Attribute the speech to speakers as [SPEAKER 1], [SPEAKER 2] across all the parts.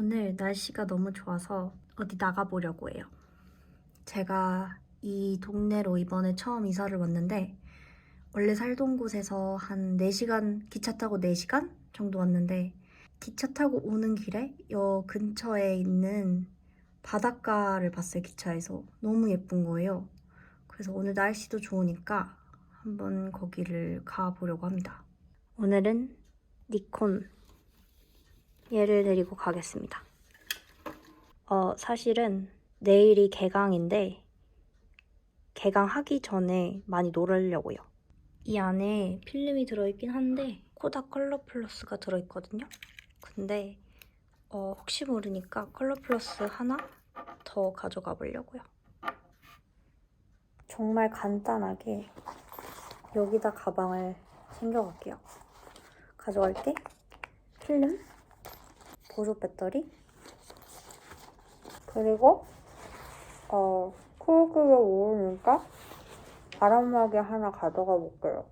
[SPEAKER 1] 오늘 날씨가 너무 좋아서 어디 나가보려고 해요. 제가 이 동네로 이번에 처음 이사를 왔는데 원래 살던 곳에서 한 4시간, 기차 타고 4시간 정도 왔는데 기차 타고 오는 길에 여 근처에 있는 바닷가를 봤어요, 기차에서. 너무 예쁜 거예요. 그래서 오늘 날씨도 좋으니까 한번 거기를 가보려고 합니다. 오늘은 니콘 얘를 데리고 가겠습니다. 어, 사실은 내일이 개강인데 개강하기 전에 많이 놀으려고요. 이 안에 필름이 들어있긴 한데 코닥 컬러 플러스가 들어있거든요. 근데 어, 혹시 모르니까 컬러 플러스 하나 더 가져가 보려고요. 정말 간단하게 여기다 가방을 챙겨갈게요. 가져갈 게. 필름, 보조 배터리, 그리고 어 코어크가 오르니까 바람막이 하나 가져가 볼게요.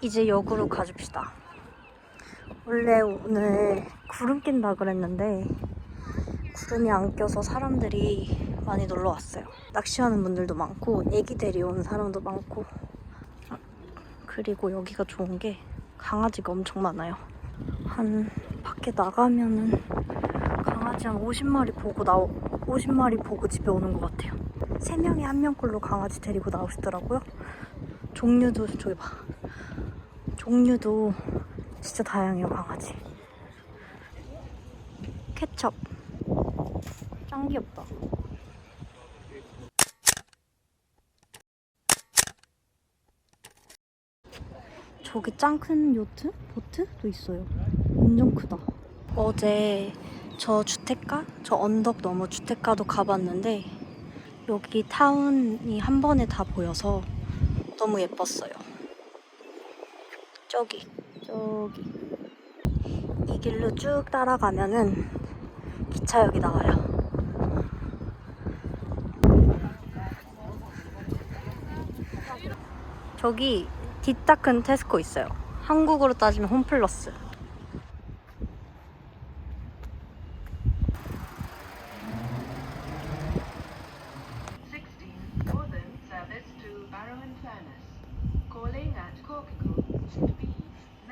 [SPEAKER 1] 이제 역으로 가줍시다. 원래 오늘 구름 낀다 그랬는데 구름이 안 껴서 사람들이 많이 놀러 왔어요. 낚시하는 분들도 많고 애기 데려온 사람도 많고 아, 그리고 여기가 좋은 게 강아지가 엄청 많아요. 한 밖에 나가면은 강아지 한 50마리 보고 나오 50마리 보고 집에 오는 것 같아요. 세 명이 한 명꼴로 강아지 데리고 나오시더라고요. 종류도 저기 봐. 종류도 진짜 다양해요 강아지. 케첩. 짱 귀엽다. 저기 짱 큰 요트? 보트도 있어요. 완전 크다. 어제 저 주택가? 저 언덕 너머 주택가도 가봤는데 여기 타운이 한 번에 다 보여서 너무 예뻤어요 저기 저기 이 길로 쭉 따라가면은 기차역이 나와요. 저기 뒤따큰 테스코 있어요. 한국으로 따지면 홈플러스.
[SPEAKER 2] Calling at Corkical, St. Bees,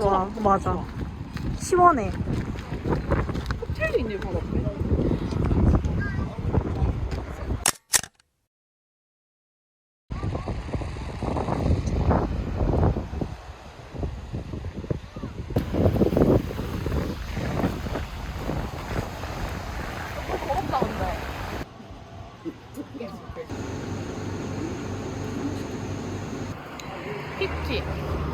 [SPEAKER 3] 좋아,
[SPEAKER 1] 맞아. 시원해.
[SPEAKER 3] 호텔도 있네, 바로 앞에. 근데. 피프티.